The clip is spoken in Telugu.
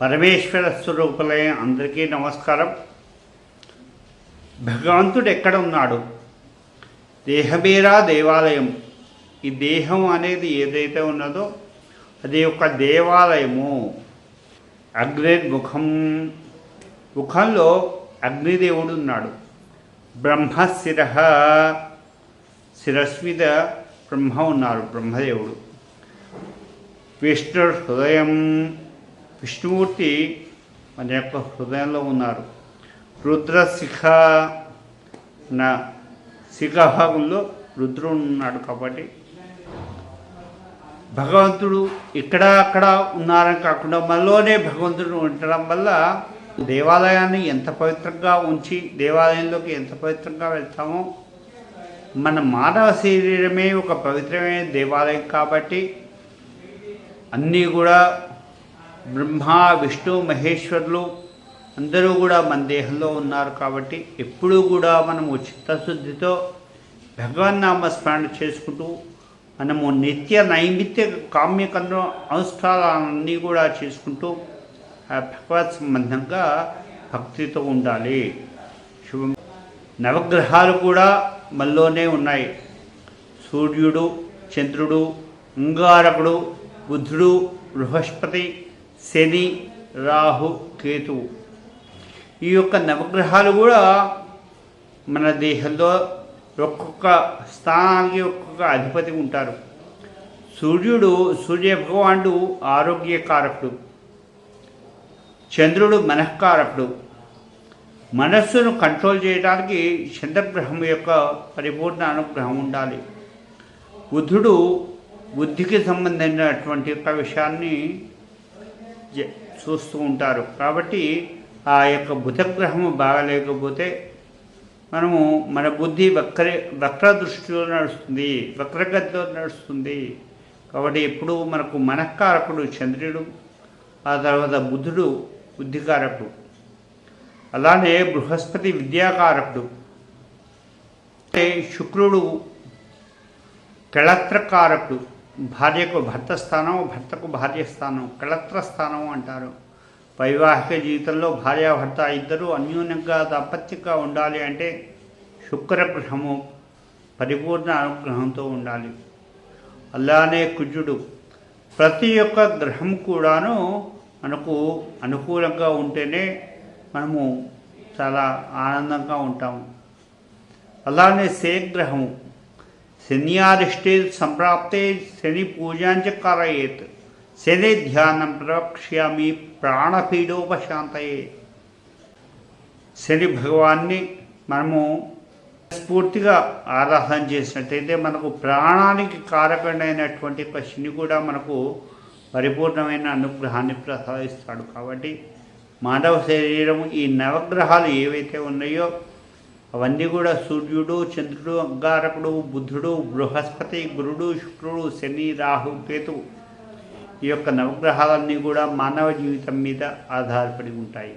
పరమేశ్వర స్వరూపులైన అందరికీ నమస్కారం. భగవంతుడు ఎక్కడ ఉన్నాడు దేహమేరా దేవాలయం. ఈ దేహం అనేది ఏదైతే ఉన్నదో అది ఒక దేవాలయము. అగ్నిర్ముఖం ముఖంలో అగ్నిదేవుడు ఉన్నాడు. బ్రహ్మశిర. శిరస్సు బ్రహ్మ ఉన్నారు బ్రహ్మదేవుడు. విష్ణు హృదయం విష్ణుమూర్తి మన యొక్క హృదయంలో ఉన్నారు. రుద్రశిఖ నా శిఖ భాగంలో రుద్రుడు ఉన్నాడు కాబట్టి భగవంతుడు ఇక్కడ అక్కడ ఉన్నారని కాకుండా మనలోనే భగవంతుడు ఉండడం వల్ల దేవాలయాన్ని ఎంత పవిత్రంగా ఉంచి దేవాలయంలోకి ఎంత పవిత్రంగా వెళ్తామో మన మానవ శరీరమే ఒక పవిత్రమైన దేవాలయం కాబట్టి అన్నీ కూడా బ్రహ్మ విష్ణు మహేశ్వరులు అందరూ కూడా మన దేహంలో ఉన్నారు కాబట్టి ఎప్పుడూ కూడా మనము చిత్తశుద్ధితో భగవన్నామ స్మరణ చేసుకుంటూ మనము నిత్య నైమిత్య కామ్యకంలో అనుష్ఠానాలన్నీ కూడా చేసుకుంటూ ఆ భగవత్ సంబంధంగా భక్తితో ఉండాలి. శుభం. నవగ్రహాలు కూడా మనలోనే ఉన్నాయి. సూర్యుడు చంద్రుడు అంగారకుడు బుద్ధుడు బృహస్పతి శని రాహు కేతువు. ఈ యొక్క నవగ్రహాలు కూడా మన దేహంలో ఒక్కొక్క స్థానానికి ఒక్కొక్క అధిపతి ఉంటారు. సూర్యుడు సూర్య భగవానుడు ఆరోగ్యకారకుడు. చంద్రుడు మనఃకారకుడు. మనస్సును కంట్రోల్ చేయడానికి చంద్రగ్రహం యొక్క పరిపూర్ణ అనుగ్రహం ఉండాలి. బుద్ధుడు బుద్ధికి సంబంధించినటువంటి యొక్క విషయాన్ని చూస్తూ ఉంటారు. కాబట్టి ఆ యొక్క బుధగ్రహము బాగలేకపోతే మనము మన బుద్ధి వక్ర వక్ర దృష్టిలో నడుస్తుంది వక్రగతిలో నడుస్తుంది. కాబట్టి ఎప్పుడు మనకు మనఃకారకుడు చంద్రుడు ఆ తర్వాత బుద్ధుడు బుద్ధికారకుడు. అలానే బృహస్పతి విద్యాకారకుడు. అంటే శుక్రుడు కళత్రకారకుడు. భార్యకు భర్త స్థానం భర్తకు భార్య స్థానం కళత్ర స్థానం అంటారు. వైవాహిక జీవితంలో భార్యాభర్త ఇద్దరూ అన్యూన్యంగా దాంపత్యంగా ఉండాలి అంటే శుక్రగ్రహము పరిపూర్ణ అనుగ్రహంతో ఉండాలి. అలానే కుజుడు ప్రతి ఒక్క గ్రహం కూడాను మనకు అనుకూలంగా ఉంటేనే మనము చాలా ఆనందంగా ఉంటాము. అలానే శేగ్రహము శనియారిష్టే సంప్రాప్తే శని పూజాంచ కారయేత్. శని ధ్యానం ప్రవక్ష్యామి ప్రాణపీడోపశాంతయే. శని భగవాన్ని మనము స్ఫూర్తిగా ఆరాధన చేసినట్టయితే మనకు ప్రాణానికి కారకుడైనటువంటి ఒక శని కూడా మనకు పరిపూర్ణమైన అనుగ్రహాన్ని ప్రసాదిస్తాడు. కాబట్టి మానవ శరీరం ఈ నవగ్రహాలు ఏవైతే ఉన్నాయో అవన్నీ కూడా సూర్యుడు చంద్రుడు అంగారకుడు బుద్ధుడు బృహస్పతి గురుడు శుక్రుడు శని రాహు కేతు ఈ యొక్క నవగ్రహాలన్నీ కూడా మానవ జీవితం మీద ఆధారపడి ఉంటాయి.